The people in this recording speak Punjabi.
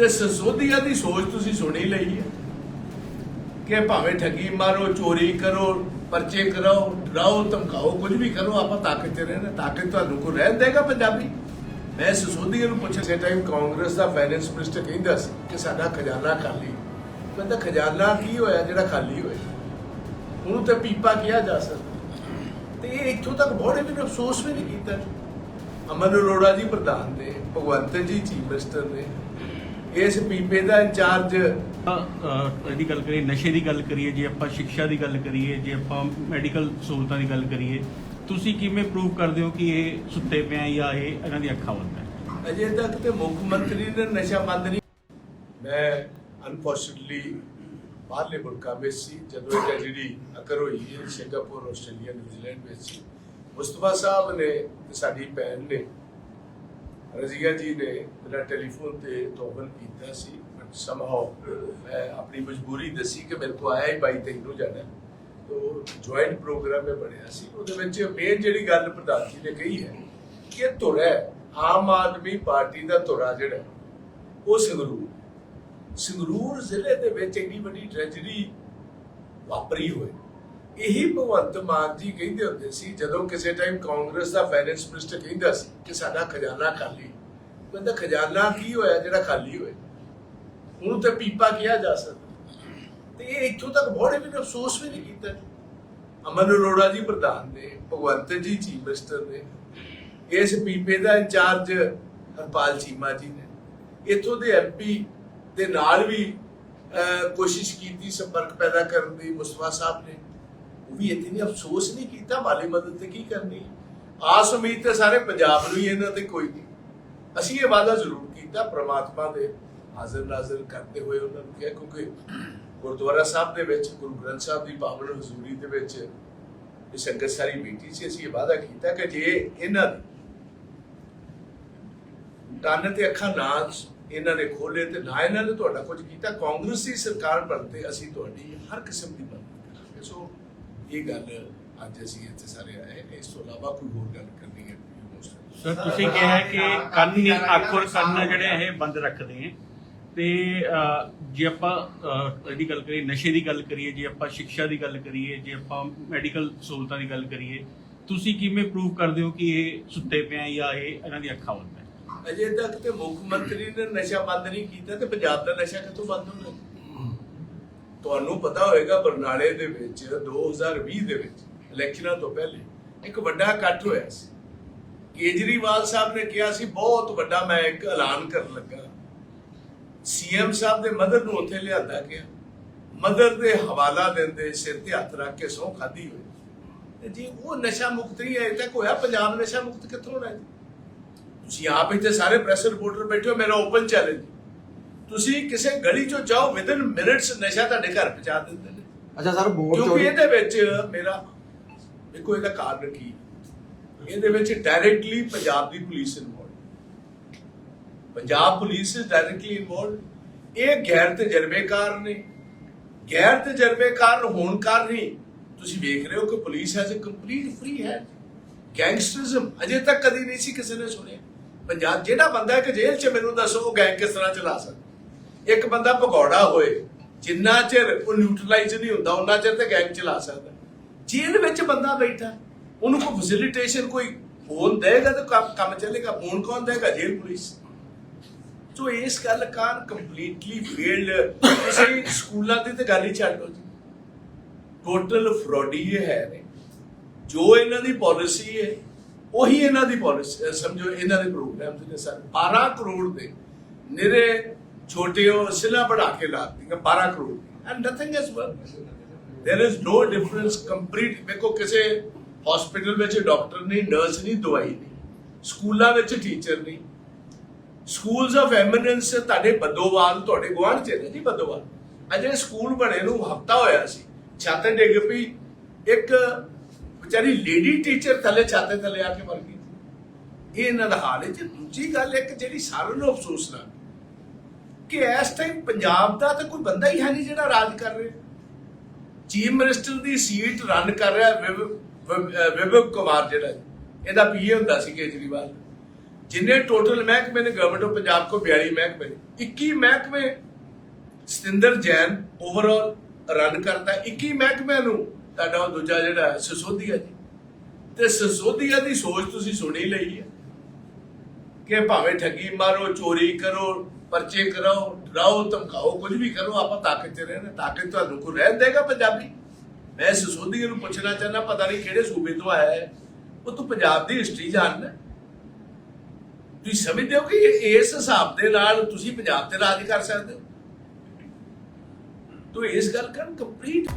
ਤੇ ਸਸੋਧੀਆ ਦੀ ਸੋਚ ਤੁਸੀਂ ਸੁਣੀ ਲਈ ਹੈ ਕਿ ਭਾਵੇਂ ਠੱਗੀ ਮਾਰੋ, ਚੋਰੀ ਕਰੋ, ਪਰਚੇ ਕਰਾਓ, ਡਰਾਓ, ਧਮਕਾਓ, ਕੁਝ ਵੀ ਕਰੋ, ਆਪਾਂ ਤਾਕਤ 'ਚ ਰਹਿਣਾ, ਤਾਕਤ ਤੁਹਾਨੂੰ ਕੋ ਰਹਿਣ ਦੇਗਾ ਪੰਜਾਬੀ? ਮੈਂ ਸਸੋਧੀਆ ਨੂੰ ਪੁੱਛਿਆ ਸੇ ਟਾਈਮ ਕਾਂਗਰਸ ਦਾ ਫਾਈਨੈਂਸ ਮਿਨਿਸਟਰ ਕਹਿੰਦਾ ਸੀ ਕਿ ਸਾਡਾ ਖਜ਼ਾਨਾ ਖਾਲੀ ਕਹਿੰਦਾ ਖਜ਼ਾਨਾ ਕੀ ਹੋਇਆ ਜਿਹੜਾ ਖਾਲੀ ਹੋਇਆ? ਉਹਨੂੰ ਤੇ ਪੀਪਾ ਕਿਹਾ ਜਾ ਸਕਦਾ। ਤੇ ਇਹ ਇੱਥੋਂ ਤੱਕ ਬੋੜੇ ਵੀ ਅਫਸੋਸ ਵੀ ਨਹੀਂ ਕੀਤਾ। ਅਮਨ ਅਰੋੜਾ ਜੀ ਪ੍ਰਧਾਨ ਨੇ, ਭਗਵੰਤ ਜੀ ਚੀਫ ਮਿਨਿਸਟਰ ਨੇ ਇਸ ਪੀਪੇ ਦਾ ਇੰਚਾਰਜ ਇਹਦੀ ਗੱਲ ਕਰੀਏ ਨਸ਼ੇ ਦੀ ਗੱਲ ਕਰੀਏ ਜੇ ਆਪਾਂ ਸਿੱਖਿਆ ਦੀ ਗੱਲ ਕਰੀਏ ਜੇ ਆਪਾਂ ਮੈਡੀਕਲ ਸਹੂਲਤਾਂ ਦੀ ਗੱਲ ਕਰੀਏ ਤੁਸੀਂ ਕਿਵੇਂ ਪ੍ਰੂਵ ਕਰਦੇ ਹੋ ਕਿ ਇਹ ਸੁੱਤੇ ਪਏ ਆ ਜਾਂ ਇਹ ਇਹਨਾਂ ਦੀ ਅੱਖਾਂ ਬੰਦ ਹੈ? ਅਜੇ ਤੱਕ ਤੇ ਮੁੱਖ ਮੰਤਰੀ ਨੇ ਨਸ਼ਾ ਬੰਦ ਨਹੀਂ ਮੈਂ ਅਨਫੋਰਚੂਨਟਲੀ ਬਾਹਰਲੇ ਮੁਲਕਾਂ ਵਿੱਚ ਸੀ ਜਦੋਂ ਇਹ ਟ੍ਰੈਜੇਡੀ ਅਕਰ ਹੋਈ ਸਿੰਗਾਪੁਰ ਆਸਟ੍ਰੇਲੀਆ ਨਿਊਜ਼ੀਲੈਂਡ ਵਿੱਚ ਸੀ। ਮੁਸਤਫਾ ਸਾਹਿਬ ਨੇ ਤੇ ਸਾਡੀ ਭੈਣ ਨੇ ਰਜ਼ੀਆ ਜੀ ਨੇ ਮੇਰਾ ਟੈਲੀਫੋਨ ਤੇ ਤੋਬਨ ਕੀਤਾ ਸੀ ਬਟ ਸਮਹਾਉ ਮੈਂ ਆਪਣੀ ਮਜਬੂਰੀ ਦੱਸੀ ਕਿ ਮੇਰੇ ਕੋ ਆਇਆ ਹੀ ਬਾਈ ਤਰੀਕ ਨੂੰ ਜਾਣਾ। ਤੋ ਜੁਆਇੰਟ ਪ੍ਰੋਗਰਾਮ ਮੈਂ ਬਣਿਆ ਸੀ। ਉਹਦੇ ਵਿੱਚ ਮੇਨ ਜਿਹੜੀ ਗੱਲ ਪ੍ਰਧਾਨ ਜੀ ਨੇ ਕਹੀ ਹੈ ਕਿ ਧੁਰਾ ਆਮ ਆਦਮੀ ਪਾਰਟੀ ਦਾ ਧੁਰਾ ਜਿਹੜਾ ਉਹ ਸੰਗਰੂਰ ਸੰਗਰੂਰ ਜ਼ਿਲ੍ਹੇ ਦੇ ਵਿੱਚ ਇੰਨੀ ਵੱਡੀ ਟ੍ਰੈਜਡੀ ਵਾਪਰੀ ਹੋਈ। ਇਹੀ ਭਗਵੰਤ ਮਾਨ ਜੀ ਕਹਿੰਦੇ ਹੁੰਦੇ ਸੀ, ਜਦੋਂ ਕਿਸੇ ਟਾਈਮ ਕਾਂਗਰਸ ਦਾ ਫਾਈਨੈਂਸ ਮਿਨਿਸਟਰ ਕਹਿੰਦਾ ਸੀ ਕਿ ਸਾਡਾ ਖਜ਼ਾਨਾ ਖਾਲੀ। ਕਹਿੰਦਾ ਖਜ਼ਾਨਾ ਕੀ ਹੋਇਆ ਜਿਹੜਾ ਖਾਲੀ ਹੋਇਆ? ਉਹਨੂੰ ਤਾਂ ਪੀਪਾ ਕਿਹਾ ਜਾ ਸਕਦਾ। ਤੇ ਇਹ ਇੱਥੋਂ ਤੱਕ ਬੋੜੇ ਵੀ ਅਫਸੋਸ ਵੀ ਨਹੀਂ ਕੀਤਾ। ਅਮਨ ਅਰੋੜਾ ਜੀ ਪ੍ਰਧਾਨ ਨੇ, ਭਗਵੰਤ ਜੀ ਚੀਫ ਮਿਨਿਸਟਰ ਨੇ, ਇਸ ਪੀਪੇ ਦਾ ਇੰਚਾਰਜ ਹਰਪਾਲ ਚੀਮਾ ਜੀ ਨੇ। ਇੱਥੋਂ ਦੇ ਐਮਪੀ ਦੇ ਨਾਲ ਵੀ ਕੋਸ਼ਿਸ਼ ਕੀਤੀ, ਸੰਪਰਕ ਪੈਦਾ ਕਰਨ ਦੀ ਮੁਸਤਫਾ ਸਾਹਿਬ ਨੇ। ਉਹ ਵੀ ਇੱਥੇ ਨਹੀਂ ਅਫਸੋਸ ਨਹੀਂ ਕੀਤਾ, ਮਾਲੀ ਮਦਦ ਤੇ ਕੀ ਕਰਨੀ? ਆਸ ਉਮੀਦ ਤੇ ਸਾਰੇ ਪੰਜਾਬ ਨੂੰ ਹੀ ਇਹਨਾਂ ਤੇ ਕੋਈ ਨਹੀਂ। ਅਸੀਂ ਇਹ ਵਾਅਦਾ ਜ਼ਰੂਰ ਕੀਤਾ, ਪ੍ਰਮਾਤਮਾ ਦੇ ਹਾਜ਼ਰ ਨਾਜ਼ਰ ਕਰਦੇ ਹੋਏ ਉਹਨਾਂ ਨੂੰ ਕਿਹਾ, ਕਿਉਂਕਿ ਗੁਰਦੁਆਰਾ ਸਾਹਿਬ ਦੇ ਵਿੱਚ, ਗੁਰੂ ਗ੍ਰੰਥ ਸਾਹਿਬ ਦੀ ਪਾਵਨ ਹਜ਼ੂਰੀ ਦੇ ਵਿੱਚ ਇਹ ਸੰਗਤ ਸਾਰੀ ਬੈਠੀ ਸੀ, ਅਸੀਂ ਇਹ ਵਾਅਦਾ ਕੀਤਾ ਕਿ ਜੇ ਇਹਨਾਂ ਦੀ ਕੰਨ ਤੇ ਅੱਖਾਂ ਨਾ ਇਹਨਾਂ ਨੇ ਖੋਲੇ ਤੇ ਨਾ ਇਹਨਾਂ ਨੇ ਤੁਹਾਡਾ ਕੁਝ ਕੀਤਾ, ਕਾਂਗਰਸ ਦੀ ਸਰਕਾਰ ਬਣਤੇ ਅਸੀਂ ਤੁਹਾਡੀ ਹਰ ਕਿਸਮ ਦੀ ਇਹ ਗੱਲ ਅੱਜ ਅਸੀਂ ਇੱਥੇ ਸਾਰੇ ਆਏ ਇਸ ਤੋਂ ਇਲਾਵਾ ਕੋਈ ਹੋਰ ਗੱਲ ਕਰਨੀ ਹੈ ਸਰ ਤੁਸੀਂ ਕਿਹਾ ਕਿ ਕੰਨ ਨਹੀਂ ਅੱਖ ਔਰ ਕੰਨ ਜਿਹੜੇ ਇਹ ਬੰਦ ਰੱਖਦੇ ਹੈ। ਤੇ ਜੇ ਆਪਾਂ ਇਹਦੀ ਗੱਲ ਕਰੀਏ ਨਸ਼ੇ ਦੀ ਗੱਲ ਕਰੀਏ ਜੇ ਆਪਾਂ ਸਿੱਖਿਆ ਦੀ ਗੱਲ ਕਰੀਏ ਜੇ ਆਪਾਂ ਮੈਡੀਕਲ ਸਹੂਲਤਾਂ ਦੀ ਗੱਲ ਕਰੀਏ ਤੁਸੀਂ ਕਿਵੇਂ ਪ੍ਰੂਵ ਕਰਦੇ ਹੋ ਕਿ ਇਹ ਸੁੱਤੇ ਪਏ ਆ ਜਾਂ ਇਹ ਇਹਨਾਂ ਦੀ ਅੱਖਾਂ ਬੰਦ ਹੈ? ਅਜੇ ਤੱਕ ਤੇ ਮੁੱਖ ਮੰਤਰੀ ਨੇ ਨਸ਼ਾ ਬੰਦ ਨਹੀਂ ਕੀਤਾ ਤੇ ਪੰਜਾਬ ਦਾ ਨਸ਼ਾ ਕਿੱਥੋਂ ਬੰਦ ਹੋਣਾ ਤੁਹਾਨੂੰ ਪਤਾ ਹੋਵੇਗਾ ਬਰਨਾਲੇ ਦੇ ਵਿੱਚ 2020 ਦੇ ਵਿੱਚ, ਇਲੈਕਸ਼ਨਾਂ ਤੋਂ ਪਹਿਲੇ, ਇੱਕ ਵੱਡਾ ਇਕੱਠ ਹੋਇਆ ਸੀ। ਕੇਜਰੀਵਾਲ ਸਾਹਿਬ ਨੇ ਕਿਹਾ ਸੀ, ਬਹੁਤ ਵੱਡਾ ਮੈਂ ਇੱਕ ਐਲਾਨ ਕਰਨ ਲੱਗਾ। ਸੀਐਮ ਸਾਹਿਬ ਦੇ ਮਦਰ ਨੂੰ ਉੱਥੇ ਲਿਆਂਦਾ ਗਿਆ। ਮਦਰ ਦੇ ਹਵਾਲਾ ਦਿੰਦੇ ਸਿਰ ਤੇ ਹੱਥ ਰੱਖ ਕੇ ਸਹੁੰ ਖਾਦੀ ਹੋਈ। ਤੇ ਜੀ, ਉਹ ਨਸ਼ਾ ਮੁਕਤ ਨਹੀਂ ਅਜੇ ਤੱਕ ਹੋਇਆ ਪੰਜਾਬ ਨਸ਼ਾ ਮੁਕਤ ਕਿੱਥੋਂ ਹੋਣਾ ਜੀ ਤੁਸੀਂ ਆਪ ਇੱਥੇ ਸਾਰੇ ਪ੍ਰੈਸ ਰਿਪੋਰਟਰ ਬੈਠੇ ਹੋ, ਮੇਰਾ ਓਪਨ ਚੈਲੰਜ ਤੁਸੀਂ ਕਿਸੇ ਗਲੀ ਚੋਂ ਜਾਓ ਵਿਦਨ ਮਿੰਟਸ ਨਸ਼ਾ ਤੁਹਾਡੇ ਘਰ ਪਹੁੰਚਾ ਦਿੰਦੇ ਨੇ। ਅੱਛਾ ਸਰ ਵੋਟ ਕਿਉਂਕਿ ਚੋਰੀ ਇਹਦੇ ਵਿੱਚ ਮੇਰਾ ਦੇਖੋ ਇਹਦਾ ਕਾਰਨ ਕੀ? ਇਹਦੇ ਵਿੱਚ directly Punjab the police involved Punjab police is directly involved ਇਹ ਗੈਰ ਤਜਰਬੇਕਾਰ ਨੇ। ਗੈਰ ਤਜਰਬੇਕਾਰ ਹੋਣ ਕਾਰਨ ਹੀ ਤੁਸੀਂ ਵੇਖ ਰਹੇ ਹੋ ਕਿ police has a complete free ਹੈ ਗੈਂਗਸਟਰਿਜ਼ਮ ਅਜੇ ਤੱਕ ਕਦੀ ਨਹੀਂ ਸੀ ਕਿਸੇ ਨੇ ਸੁਣਿਆ। ਪੰਜਾਬ ਜਿਹੜਾ ਬੰਦਾ ਇੱਕ ਜੇਲ੍ਹ 'ਚ ਮੈਨੂੰ ਦੱਸੋ ਉਹ ਗੈਂਗ ਕਿਸ ਤਰ੍ਹਾਂ ਚਲਾ ਸਕਦਾ। ਇੱਕ ਬੰਦਾ ਭਗੌੜਾ ਹੋਏ, ਜਿੰਨਾ ਚਿਰ ਉਹ ਨਿਊਟਰਲਾਈਜ਼ ਨਹੀਂ ਹੁੰਦਾ, ਉਹਨਾਂ ਚਿਰ ਤੇ ਗੈਂਗ ਚਲਾ ਸਕਦਾ। ਜੇਲ੍ਹ ਵਿੱਚ ਬੰਦਾ ਬੈਠਾ, ਉਹਨੂੰ ਕੋਈ ਫੈਸਿਲਿਟੇਸ਼ਨ ਕੋਈ ਫੋਨ ਦੇਗਾ ਤਾਂ ਕੰਮ ਚੱਲੇਗਾ ਫੋਨ ਕੌਣ ਦੇਗਾ ਜੇਲ੍ਹ ਪੁਲਿਸ। ਸੋ ਇਸ ਗੱਲ ਕਾਰਨ ਕੰਪਲੀਟਲੀ ਫੇਲਡ ਤੁਸੀਂ ਸਕੂਲਾਂ ਦੀ ਤੇ ਗੱਲ ਹੀ ਛੱਡੋ ਜੀ। ਟੋਟਲ ਫਰਾਡੀ ਹੈ ਨੇ ਜੋ ਇਹਨਾਂ ਦੀ ਪਾਲਿਸੀ ਹੈ, ਉਹੀ ਇਹਨਾਂ ਦੀ ਪਾਲਿਸੀ ਸਮਝੋ, ਇਹਨਾਂ ਦੇ ਪ੍ਰੋਗਰਾਮ ਦੇ ਸਰ 12 ਕਰੋੜ ਦੇ। ਨਿਰੇ ਛੋਟੇ ਉਹ ਸਿਲਾ ਬਣਾ ਕੇ ਲਾਤੀਆਂ 12 crore and nothing is work there is no difference complete ਵੇਖੋ ਕਿਸੇ ਹਸਪੀਟਲ ਵਿੱਚ ਡਾਕਟਰ ਨਹੀਂ ਨਰਸ ਨਹੀਂ ਦਵਾਈ ਨਹੀਂ ਸਕੂਲਾਂ ਵਿੱਚ ਟੀਚਰ ਨਹੀਂ ਸਕੂਲਸ ਆਫ ਐਮੀਨੈਂਸ ਤੁਹਾਡੇ ਬੱਦੋਵਾਲ ਤੁਹਾਡੇ ਗੁਆਂਢ ਚ ਨੇ ਜੀ ਬੱਦੋਵਾਲ ਅਜੇ ਸਕੂਲ ਬਣੇ ਨੂੰ ਹਫਤਾ ਹੋਇਆ ਸੀ ਛੱਤ ਡਿੱਗ ਪਈ ਇੱਕ ਵਿਚਾਰੀ ਲੇਡੀ ਟੀਚਰ ਥੱਲੇ ਛੱਤ ਥੱਲੇ ਆ ਕੇ ਮਰ ਗਈ ਇਹ ਇਹਨਾਂ ਦਾ ਹਾਲ ਹੈ ਜੀ ਦੂਜੀ ਗੱਲ ਇੱਕ ਜਿਹੜੀ ਸਾਰਿਆਂ ਨੂੰ ਅਫਸੋਸ ਨਾਲ ਕਿ ਇਸ ਟਾਈਮ ਪੰਜਾਬ ਦਾ ਤਾਂ ਕੋਈ ਬੰਦਾ ਹੀ ਹੈ ਨਹੀਂ ਜਿਹੜਾ ਰਾਜ ਕਰ ਰਿਹਾ। ਚੀਫ ਮਿਨਿਸਟਰ ਦੀ ਸੀਟ ਰਨ ਕਰ ਰਿਹਾ ਵਿਵ- ਕੁਮਾਰ ਜਿਹੜਾ ਇਹਦਾ ਪੀਏ ਹੁੰਦਾ ਸੀ ਕੇਜਰੀਵਾਲ। ਜਿੰਨੇ ਟੋਟਲ ਮਹਿਕਮੇ ਨੇ ਗਵਰਨਮੈਂਟ ਆਫ ਪੰਜਾਬ ਕੋ 42 ਮਹਿਕਮੇ 21 ਮਹਿਕਮੇ ਸਤਿੰਦਰ ਜੈਨ ਓਵਰਆਲ ਰਨ ਕਰਦਾ 21 ਮਹਿਕਮਿਆਂ ਨੂੰ ਤੁਹਾਡਾ ਉਹ ਦੂਜਾ ਜਿਹੜਾ ਸਸੋਦੀਆ ਜੀ। ਤੇ ਸਸੋਦੀਆ ਦੀ ਸੋਚ ਤੁਸੀਂ ਸੁਣੀ ਲਈ ਹੈ ਕਿ ਭਾਵੇਂ ਠੱਗੀ ਮਾਰੋ, ਚੋਰੀ ਕਰੋ ਪਰਚੇ ਕਰਾਓ, ਡਰਾਓ, ਧਮਕਾਓ, ਕੁਝ ਵੀ ਕਰੋ, ਆਪਾਂ ਤਾਕਤ 'ਚ ਰਹਿਣਾ, ਤਾਕਤ ਤੁਹਾਨੂੰ ਕੋ ਰਹਿਣ ਦੇਗਾ ਪੰਜਾਬੀ। ਮੈਂ ਸਸੋਦੀਆ ਨੂੰ ਪੁੱਛਣਾ ਚਾਹੁੰਦਾ, ਪਤਾ ਨਹੀਂ ਕਿਹੜੇ ਸੂਬੇ ਤੋਂ ਆਇਆ ਹੈ। ਉਹ ਤੂੰ ਪੰਜਾਬ ਦੀ ਹਿਸਟਰੀ ਜਾਣਦਾ ਤੁਸੀਂ ਸਮਝਦੇ ਹੋ ਕਿ ਇਸ ਹਿਸਾਬ ਦੇ ਨਾਲ ਤੁਸੀਂ ਪੰਜਾਬ ਤੇ ਰਾਜ ਕਰ ਸਕਦੇ ਹੋ? ਤੋ ਇਸ ਗੱਲ ਕਰਨ ਕੰਪਲੀਟ